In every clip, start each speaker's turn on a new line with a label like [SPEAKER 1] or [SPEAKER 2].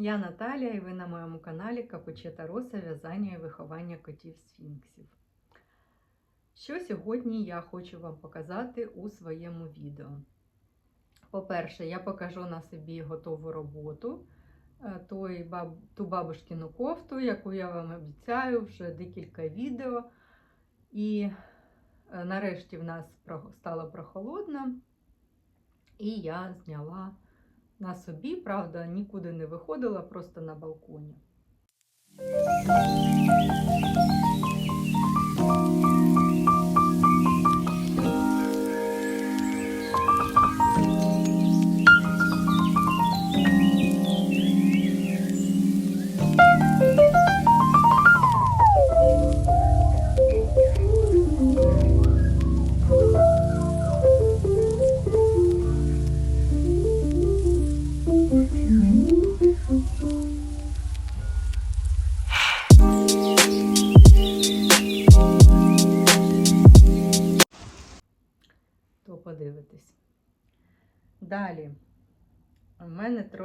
[SPEAKER 1] Я Наталія і ви на моєму каналі Капуче та Роса в'язання і виховання котів сфінксів. Що сьогодні я хочу вам показати у своєму відео. По-перше, я покажу на собі готову роботу, е, той ту бабушкину кофту, яку я вам обіцяю вже декілька відео. І е, нарешті в нас стало прохолодно, і я зняла на собі, правда, нікуди не виходила, просто на балконі.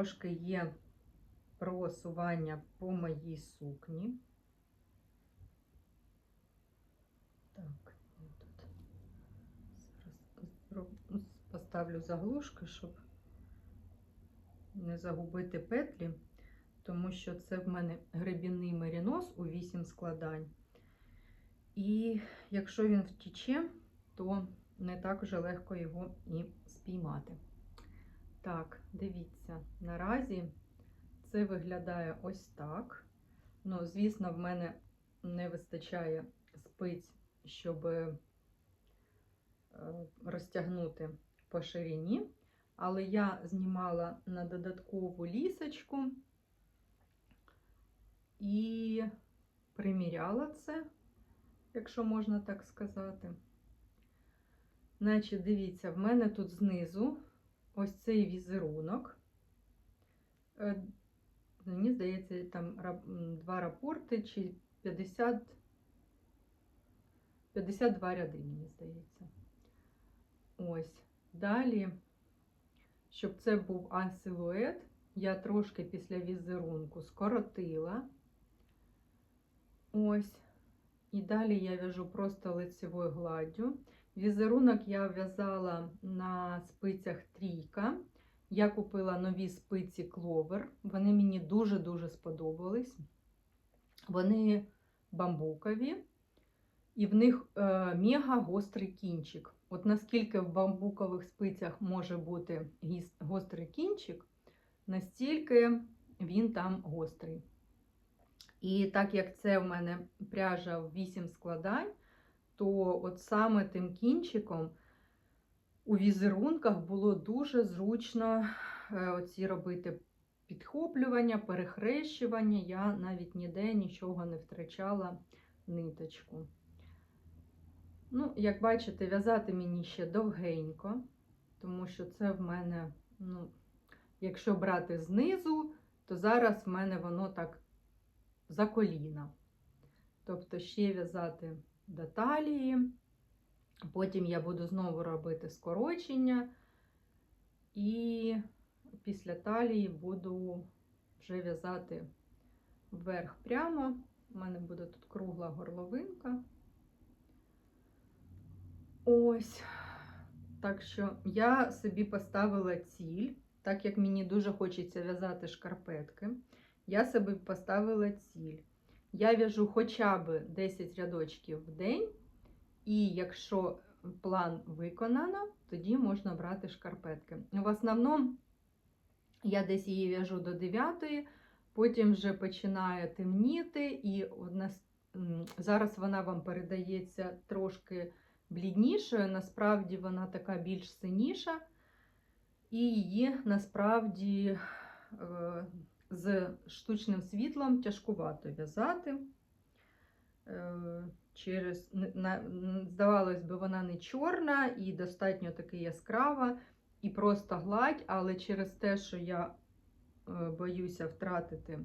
[SPEAKER 1] Трошки є просування по моїй сукні. Так, я тут зараз поставлю заглушки, щоб не загубити петлі, тому що це в мене гребінний мерінос у 8 складань. І якщо він втіче, то не так вже легко його і спіймати. Так, дивіться, наразі це виглядає ось так. Ну, звісно, в мене не вистачає спиць, щоб е, розтягнути по ширині, але я знімала на додаткову лісочку і приміряла це, якщо можна так сказати. Значить, дивіться, в мене тут знизу ось цей візерунок. Е, Мені здається, там два рапорти чи 50, 52 ряди, мені здається. Ось. Далі, щоб це був А-силует, я трошки після візерунку скоротила. Ось. І далі я в'яжу просто лицевою гладдю. Візерунок я в'язала на спицях трійка. Я купила нові спиці кловер. Вони мені дуже-дуже сподобались. Вони бамбукові, і в них е, мега гострий кінчик. От наскільки в бамбукових спицях може бути гострий кінчик, настільки він там гострий. І так як це в мене пряжа в 8 складань, то от саме тим кінчиком у візерунках було дуже зручно е, оці робити підхоплювання, перехрещування. Я навіть ніде нічого не втрачала ниточку. Ну, як бачите, в'язати мені ще довгенько, тому що це в мене, ну, якщо брати знизу, то зараз в мене воно так за коліна. Тобто ще в'язати до талії. Потім я буду знову робити скорочення, і після талії буду вже в'язати вверх прямо. У мене буде тут кругла горловинка. Ось. Так що я собі поставила ціль, так як мені дуже хочеться в'язати шкарпетки, я собі поставила ціль. Я в'яжу хоча б 10 рядочків в день. І якщо план виконано, тоді можна брати шкарпетки. В основному я десь її в'яжу до 9, потім вже починає темніти, і м, зараз вона вам передається трошки бліднішою, насправді вона така більш синіша, і її насправді е, з штучним світлом тяжкувато в'язати. Е, через здавалось би, вона не чорна і достатньо таки яскрава, і просто гладь, але через те, що я е, боюся втратити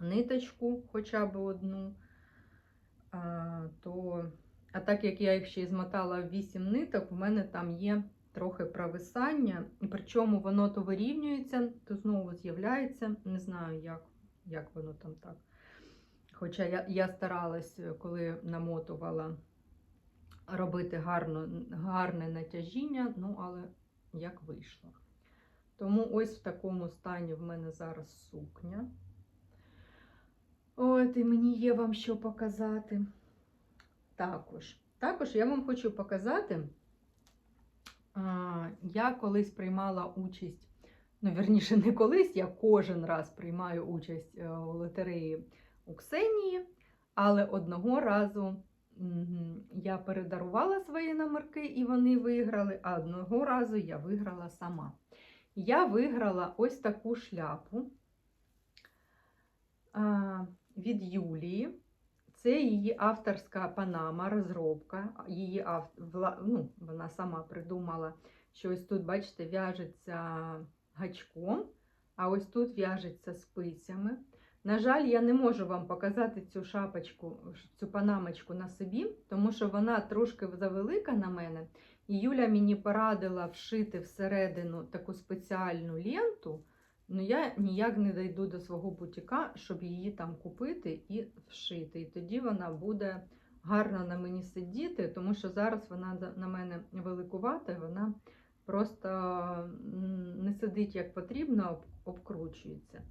[SPEAKER 1] ниточку хоча б одну, то, а так як я їх ще й змотала в 8 ниток, в мене там є трохи провисання, причому воно то вирівнюється, то знову з'являється. Не знаю, як, як воно там так. Хоча я, я старалась, коли намотувала робити гарно, гарне натяжіння, ну, але як вийшло. Тому ось в такому стані в мене зараз сукня. От, і мені є вам що показати. Також, також я вам хочу показати, я колись приймала участь, ну, вірніше, не колись, я кожен раз приймаю участь е, у лотереї у Ксенії, але одного разу Я передарувала свої номерки і вони виграли, а одного разу я виграла сама. Я виграла ось таку шляпу від Юлії. Це її авторська панама, розробка. Її ав... ну, вона сама придумала, що ось тут, бачите, в'яжеться гачком, а ось тут в'яжеться спицями. На жаль, я не можу вам показати цю шапочку, цю панамочку на собі, тому що вона трошки завелика на мене. І Юля мені порадила вшити всередину таку спеціальну ленту. Ну я ніяк не дійду до свого бутіка, щоб її там купити і вшити. І тоді вона буде гарно на мені сидіти, тому що зараз вона на мене великувата, вона просто не сидить як потрібно, обкручується.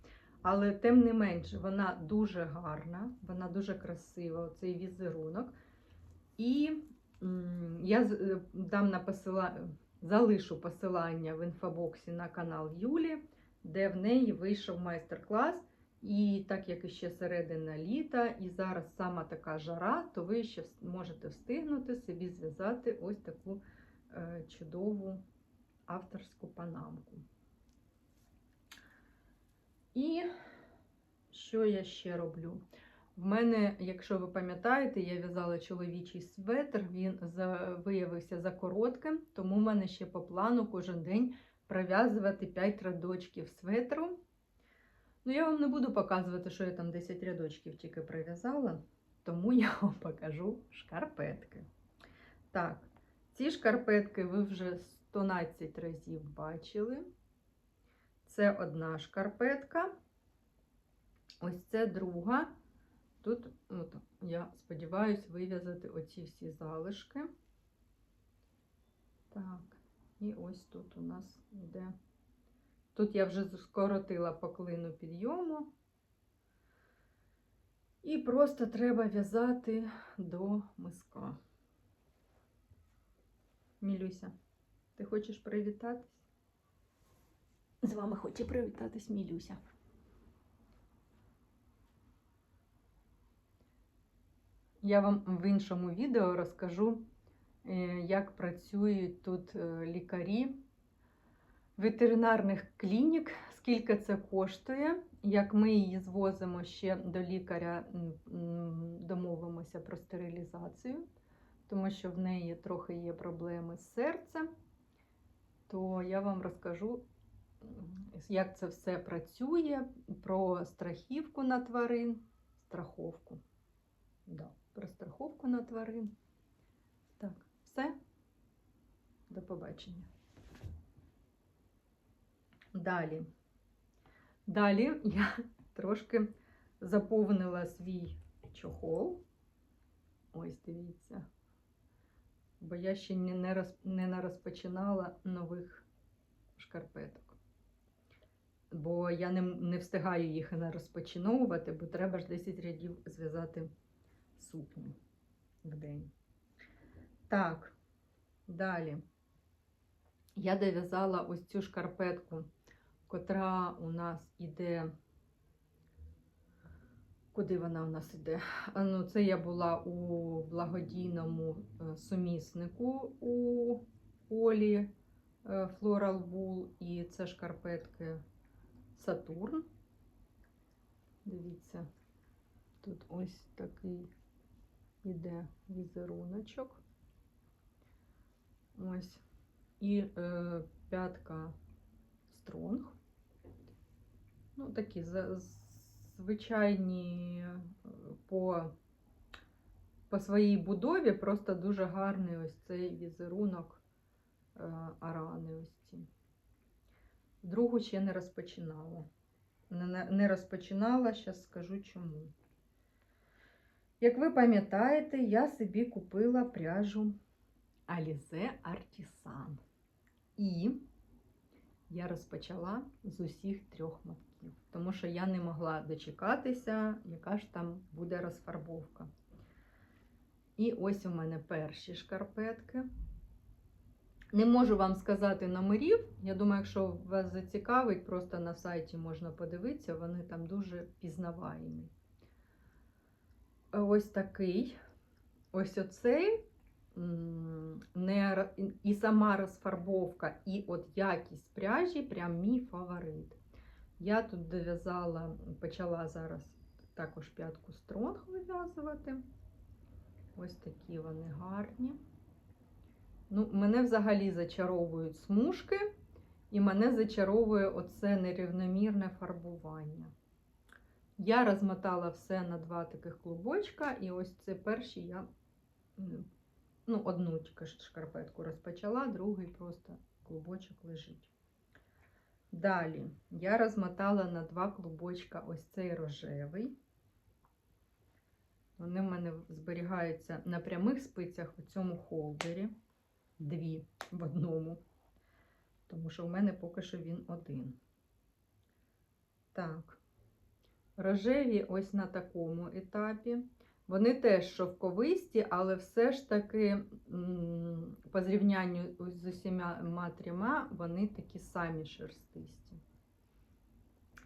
[SPEAKER 1] Але тим не менше, вона дуже гарна, вона дуже красива, цей візерунок. І я е, дам на посила... залишу посилання в інфобоксі на канал Юлі, де в неї вийшов майстер-клас. І так як іще середина літа, і зараз сама така жара, то ви ще можете встигнути собі зв'язати ось таку е, чудову авторську панамку. І що я ще роблю? В мене, якщо ви пам'ятаєте, я в'язала чоловічий светр, він виявився за коротким, тому в мене ще по плану кожен день пров'язувати 5 рядочків светру. Ну, я вам не буду показувати, що я там 10 рядочків тільки пров'язала, тому я вам покажу шкарпетки. Так, ці шкарпетки ви вже 112 разів бачили. Це одна шкарпетка. Ось це друга. Тут, от, я сподіваюся, вив'язати оці всі залишки. Так, і ось тут у нас йде. Тут я вже скоротила по клину підйому. І просто треба в'язати до миска. Мілюся, ти хочеш привітатись? З вами хоче привітатись Мілюся. Я вам в іншому відео розкажу, як працюють тут е, лікарі ветеринарних клінік, скільки це коштує, як ми її звозимо ще до лікаря, домовимося про стерилізацію, тому що в неї трохи є проблеми з серцем, то я вам розкажу, як це все працює, про страхівку на тварин, страховку. Да, про страховку на тварин. Все. До побачення. Далі. Далі я трошки заповнила свій чохол. Ось дивіться. Бо я ще не, роз, не нарозпочинала нових шкарпеток. Бо я не, не встигаю їх не розпочиновувати, бо треба ж 10 рядів зв'язати сукню в день. Так, далі. Я дов'язала ось цю шкарпетку, котра у нас іде. Куди вона у нас іде? Ну, це я була у благодійному е, суміснику у Олі е, Floral Wool, і це шкарпетки Сатурн. Дивіться, тут ось такий іде візеруночок. Ось. І е, п'ятка стронг. Ну, такі за- звичайні е, по, по своїй будові, просто дуже гарний ось цей візерунок е, арани ось ці. Другу ще не розпочинала. Не, не- розпочинала, зараз скажу чому. Як ви пам'ятаєте, я собі купила пряжу Alize Artisan. І я розпочала з усіх трьох мотків, тому що я не могла дочекатися, яка ж там буде розфарбовка. І ось у мене перші шкарпетки. Не можу вам сказати номерів. Я думаю, якщо вас зацікавить, просто на сайті можна подивитися, вони там дуже пізнаваємі. Ось такий. Ось оцей. Не, і сама розфарбовка, і от якість пряжі прям мій фаворит. Я тут дов'язала, почала зараз також п'ятку стронг вив'язувати. Ось такі вони гарні. Ну, мене взагалі зачаровують смужки, і мене зачаровує оце нерівномірне фарбування. Я розмотала все на два таких клубочка, і ось це перші я ну, одну тільки шкарпетку розпочала, другий просто клубочок лежить. Далі я розмотала на два клубочка ось цей рожевий. Вони в мене зберігаються на прямих спицях у цьому холдері. Дві в одному. Тому що в мене поки що він один. Так. Рожеві ось на такому етапі. Вони теж шовковисті, але все ж таки, по зрівнянню з усіма трьома, вони такі самі шерстисті.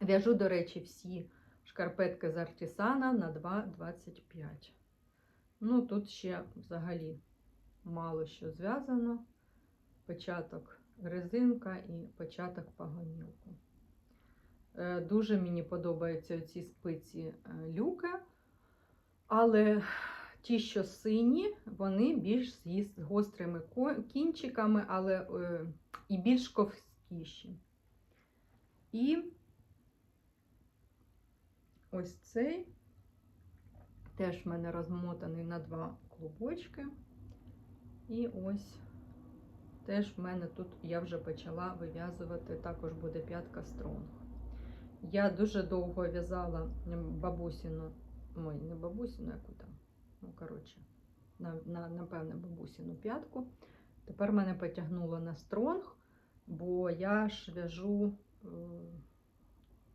[SPEAKER 1] В'яжу, до речі, всі шкарпетки з артисана на 2,25. Ну, тут ще взагалі мало що зв'язано. Початок резинка і початок пагонілку. Е, Дуже мені подобаються ці спиці е, люка, але ті, що сині, вони більш з гострими кінчиками, але е, і більш ковськіші. І ось цей теж в мене розмотаний на два клубочки. І ось теж в мене тут я вже почала вив'язувати, також буде п'ятка стронг. Я дуже довго в'язала бабусіну, ой, не бабусіну, яку там, ну, коротше, на, на, напевне, бабусіну п'ятку. Тепер мене потягнуло на стронг, бо я ж в'яжу, е,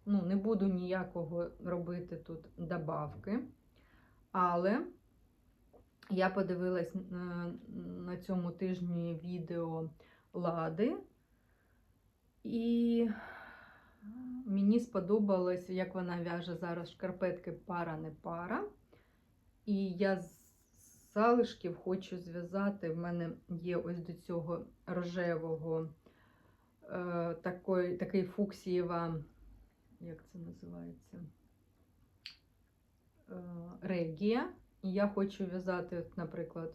[SPEAKER 1] ну, не буду ніякого робити тут добавки, але я подивилась на, на цьому тижні відео Лади, і мені сподобалось, як вона в'яже зараз шкарпетки пара не пара. І я з залишків хочу зв'язати. В мене є ось до цього рожевого е, такий, такий фуксієва, як це називається? Е, регія. І я хочу в'язати, наприклад,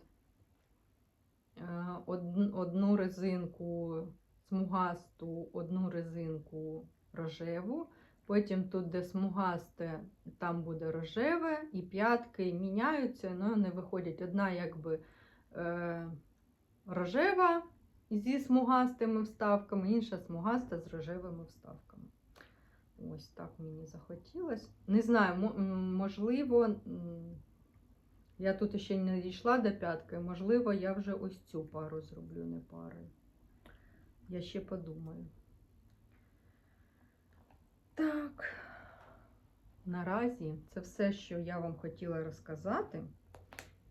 [SPEAKER 1] е, одн- одну резинку смугасту, одну резинку рожеву. Потім тут, де смугасте, там буде рожеве, і п'ятки міняються, але вони виходять одна якби е, рожева зі смугастими вставками, інша смугаста з рожевими вставками. Ось так мені захотілося. Не знаю, можливо, я тут ще не дійшла до п'ятки, можливо, я вже ось цю пару зроблю, не парою. Я ще подумаю. Так, наразі це все, що я вам хотіла розказати.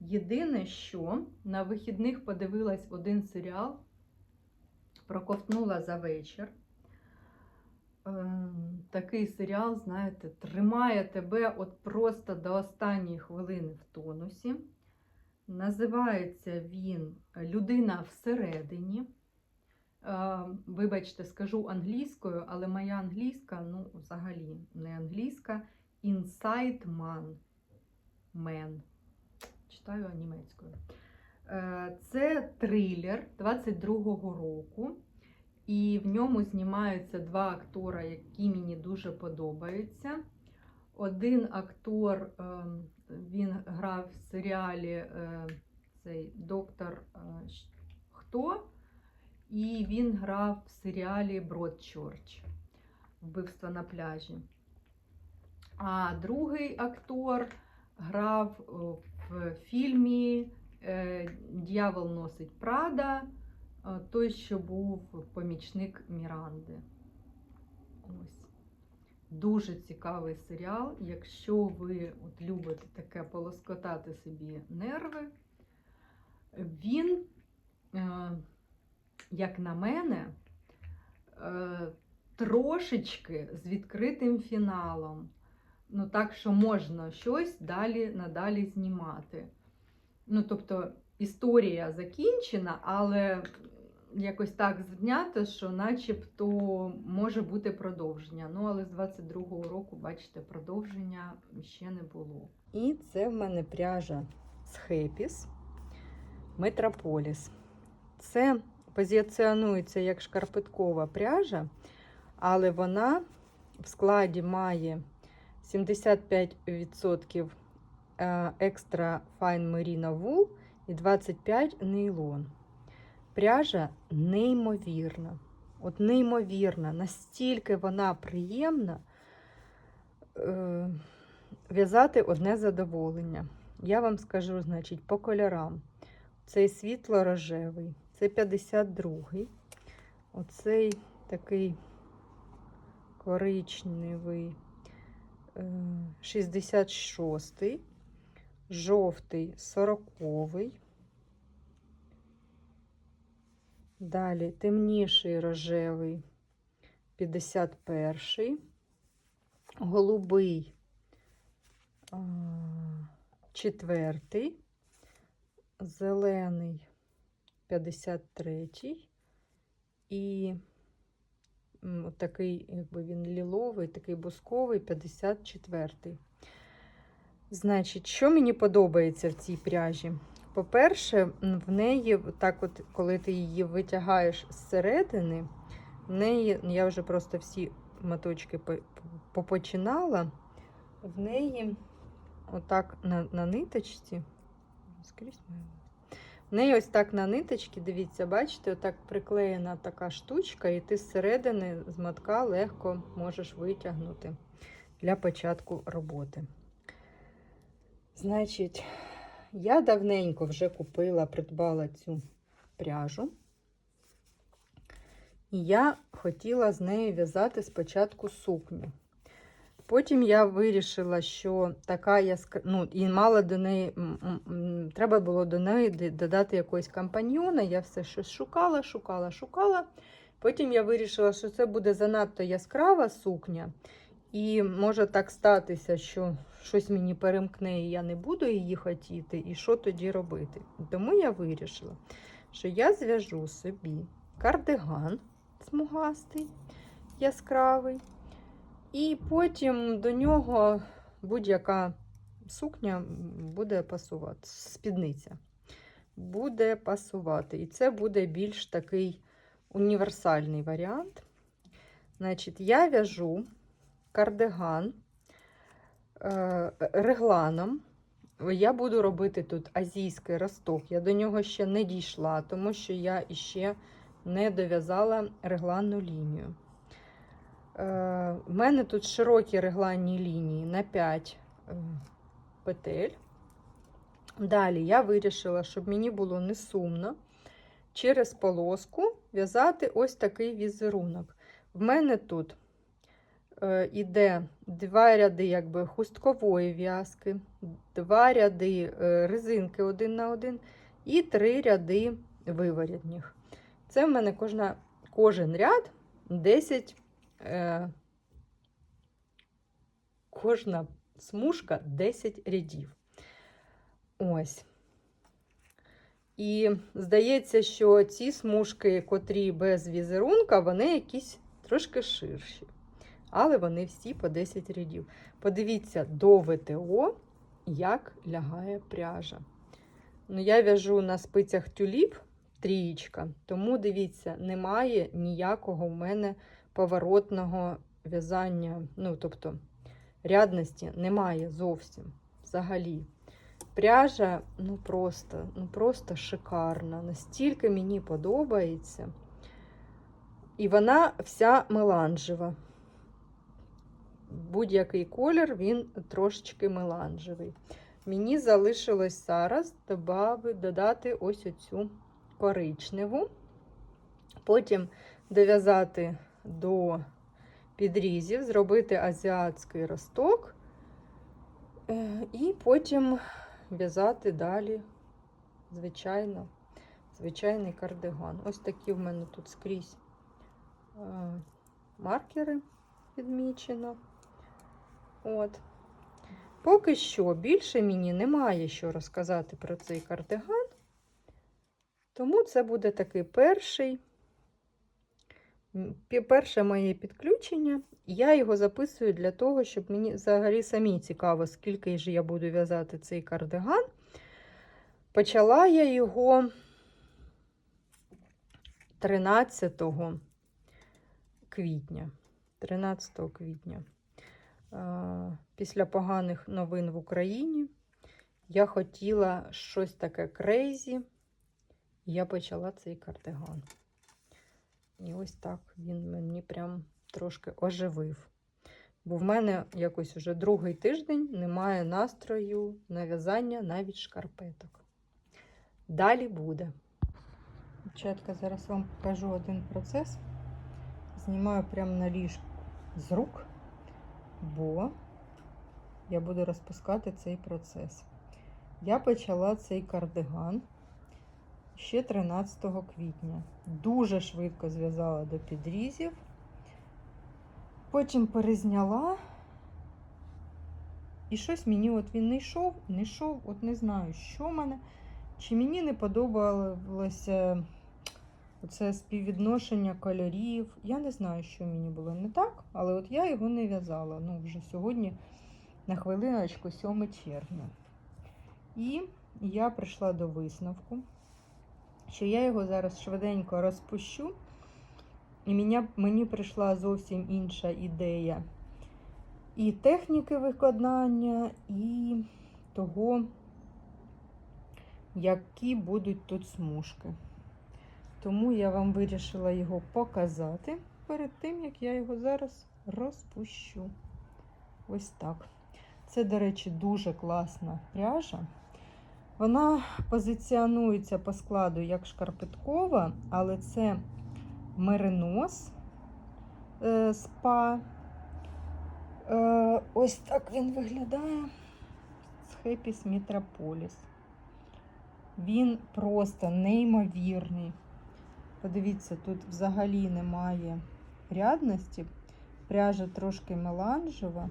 [SPEAKER 1] Єдине, що на вихідних подивилась один серіал, проковтнула за вечір. Ем, Такий серіал, знаєте, тримає тебе от просто до останньої хвилини в тонусі. Називається він Людина всередині. Е, Вибачте, скажу англійською, але моя англійська, ну, взагалі не англійська. Inside Man. Man. Читаю німецькою. Е, Це трилер 22-го року. І в ньому знімаються два актора, які мені дуже подобаються. Один актор, ем, він грав в серіалі е, цей доктор е, Хто? І він грав в серіалі Бродчорч Вбивство на пляжі. А другий актор грав в фільмі е, Д'явол носить Прада, е, той, що був помічник Міранди. Ось. Дуже цікавий серіал. Якщо ви от любите таке полоскотати собі нерви, він, е, як на мене, е, трошечки з відкритим фіналом. Ну, так, що можна щось далі надалі знімати. Ну, тобто, історія закінчена, але якось так знято, що начебто може бути продовження. Ну, але з 22-го року, бачите, продовження ще не було. І це в мене пряжа з Хепіс Метрополіс. Це позиціонується як шкарпеткова пряжа, але вона в складі має 75% е, екстра файн merino wool і 25 нейлон. Пряжа неймовірна. От неймовірна, настільки вона приємна е, в'язати одне задоволення. Я вам скажу, значить, по кольорам. Цей світло-рожевий, це 52-й. Оцей такий коричневий, е, 66-й, жовтий 40-й. Далі темніший рожевий 51, голубий а, четвертий, зелений 53 і такий, якби він ліловий, такий бусковий 54. Значить, що мені подобається в цій пряжі? По-перше, в неї, так от, коли ти її витягаєш зсередини, в неї, я вже просто всі моточки попочинала, в неї отак на, на ниточці, скрізь. В неї ось так на ниточці, дивіться, бачите, отак приклеєна така штучка, і ти зсередини з мотка легко можеш витягнути для початку роботи. Значить, я давненько вже купила, придбала цю пряжу. І я хотіла з нею в'язати спочатку сукню. Потім я вирішила, що така яскра... ну, і мала до неї, треба було до неї додати якогось компаньйона. Я все щось шукала, шукала, шукала. Потім я вирішила, що це буде занадто яскрава сукня. І може так статися, що щось мені перемкне, і я не буду її хотіти, і що тоді робити. Тому я вирішила, що я зв'яжу собі кардиган смугастий, яскравий, і потім до нього будь-яка сукня буде пасувати, спідниця буде пасувати. І це буде більш такий універсальний варіант. Значить, я в'яжу кардиган е, регланом. Я буду робити тут азійський росток. Я до нього ще не дійшла, тому що я іще не дов'язала регланну лінію. Е, У мене тут широкі регланні лінії на 5 е, петель. Далі я вирішила, щоб мені було не сумно, через полоску в'язати ось такий візерунок. В мене тут е, іде два ряди якби, хусткової в'язки, два ряди е, резинки один на один і три ряди виворітніх. Це в мене кожна, кожен ряд 10, е, кожна смужка 10 рядів. Ось. І здається, що ці смужки, котрі без візерунка, вони якісь трошки ширші. Але вони всі по 10 рядів. Подивіться до ВТО, як лягає пряжа. Ну, я в'яжу на спицях тюліп трієчка, тому дивіться, немає ніякого в мене поворотного в'язання. Ну, тобто, рядності немає зовсім взагалі. Пряжа ну просто, ну просто шикарна. Настільки мені подобається. І вона вся меланжева. Будь-який колір, він трошечки меланжевий. Мені залишилось зараз додати ось оцю коричневу. Потім дов'язати до підрізів, зробити азіатський росток. Е, І потім в'язати далі, звичайно, звичайний кардиган. Ось такі в мене тут скрізь е, маркери відмічено. От. Поки що більше мені немає що розказати про цей кардиган. Тому це буде такий перший, перше моє підключення. Я його записую для того, щоб мені взагалі самі цікаво, скільки ж я буду в'язати цей кардиган. Почала я його 13 квітня. 13 квітня. Після поганих новин в Україні я хотіла щось таке крейзі. Я почала цей кардиган. І ось так він мені прям трошки оживив. Бо в мене якось уже другий тиждень немає настрою на в'язання навіть шкарпеток. Далі буде. Дівчатка, зараз вам покажу один процес. Знімаю прямо на ліжку з рук, бо я буду розпускати цей процес. Я почала цей кардиган ще 13 квітня. Дуже швидко зв'язала до підрізів. Потім перезняла. І щось мені от він не йшов, не йшов, от не знаю, що в мене. Чи мені не подобалося оце співвідношення кольорів. Я не знаю, що мені було не так, але от я його не в'язала. Ну, вже сьогодні на хвилиночку 7 червня. І я прийшла до висновку, що я його зараз швиденько розпущу. І мене, мені прийшла зовсім інша ідея і техніки виконання, і того, які будуть тут смужки. Тому я вам вирішила його показати перед тим, як я його зараз розпущу. Ось так. Це, до речі, дуже класна пряжа. Вона позиціонується по складу як шкарпеткова, але це меринос е, спа. Е, ось так він виглядає з Happy Metropolis. Він просто неймовірний. Подивіться, тут взагалі немає рядності. Пряжа трошки меланжева.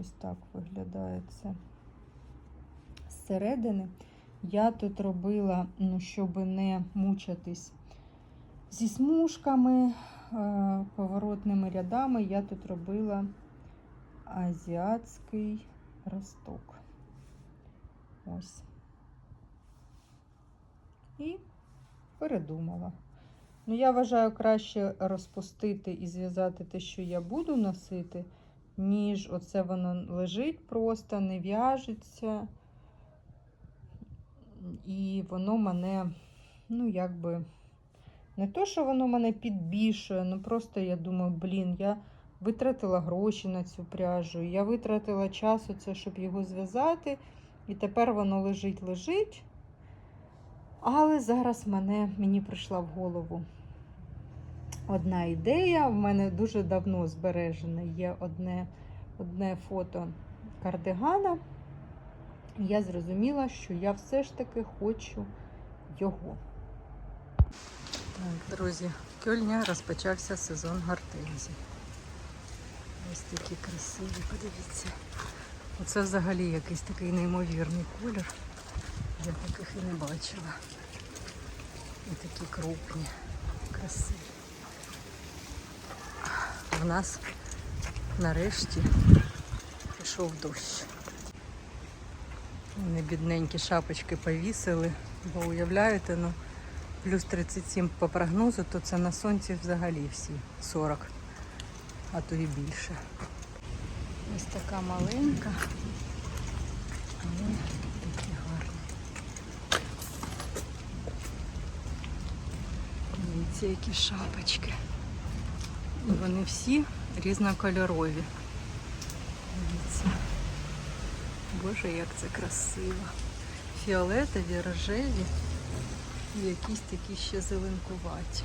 [SPEAKER 1] Ось так виглядає це. Зсередини я тут робила, ну, щоб не мучатись зі смужками, е, поворотними рядами, я тут робила азіатський росток. Ось. І передумала. Ну, я вважаю краще розпустити і зв'язати те, що я буду носити, ніж оце воно лежить просто, не в'яжеться. І воно мене, ну, якби, не то, що воно мене підбільшує, ну просто я думаю, блін, я витратила гроші на цю пряжу, я витратила час оце, щоб його зв'язати, і тепер воно лежить, лежить. Але зараз мене, мені прийшла в голову одна ідея. В мене дуже давно збережене є одне, одне фото кардигана. Я зрозуміла, що я все ж таки хочу його. Так, друзі, в Кьольні розпочався сезон гортензій. Ось такі красиві, подивіться. Оце взагалі якийсь такий неймовірний колір. Я таких і не бачила. І такі крупні, красиві. В нас нарешті пішов дощ. Вони бідненькі шапочки повісили, бо уявляєте, ну плюс 37 по прогнозу, то це на сонці взагалі всі 40, а то і більше. Ось така маленька, але такі гарні. Дивіться, які шапочки. І вони всі різнокольорові. Дивіться. Боже, як це красиво. Фіолетові, рожеві і якісь такі ще зеленкуваті.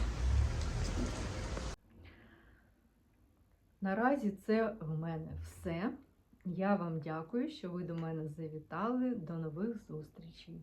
[SPEAKER 1] Наразі це в мене все. Я вам дякую, що ви до мене завітали. До нових зустрічей!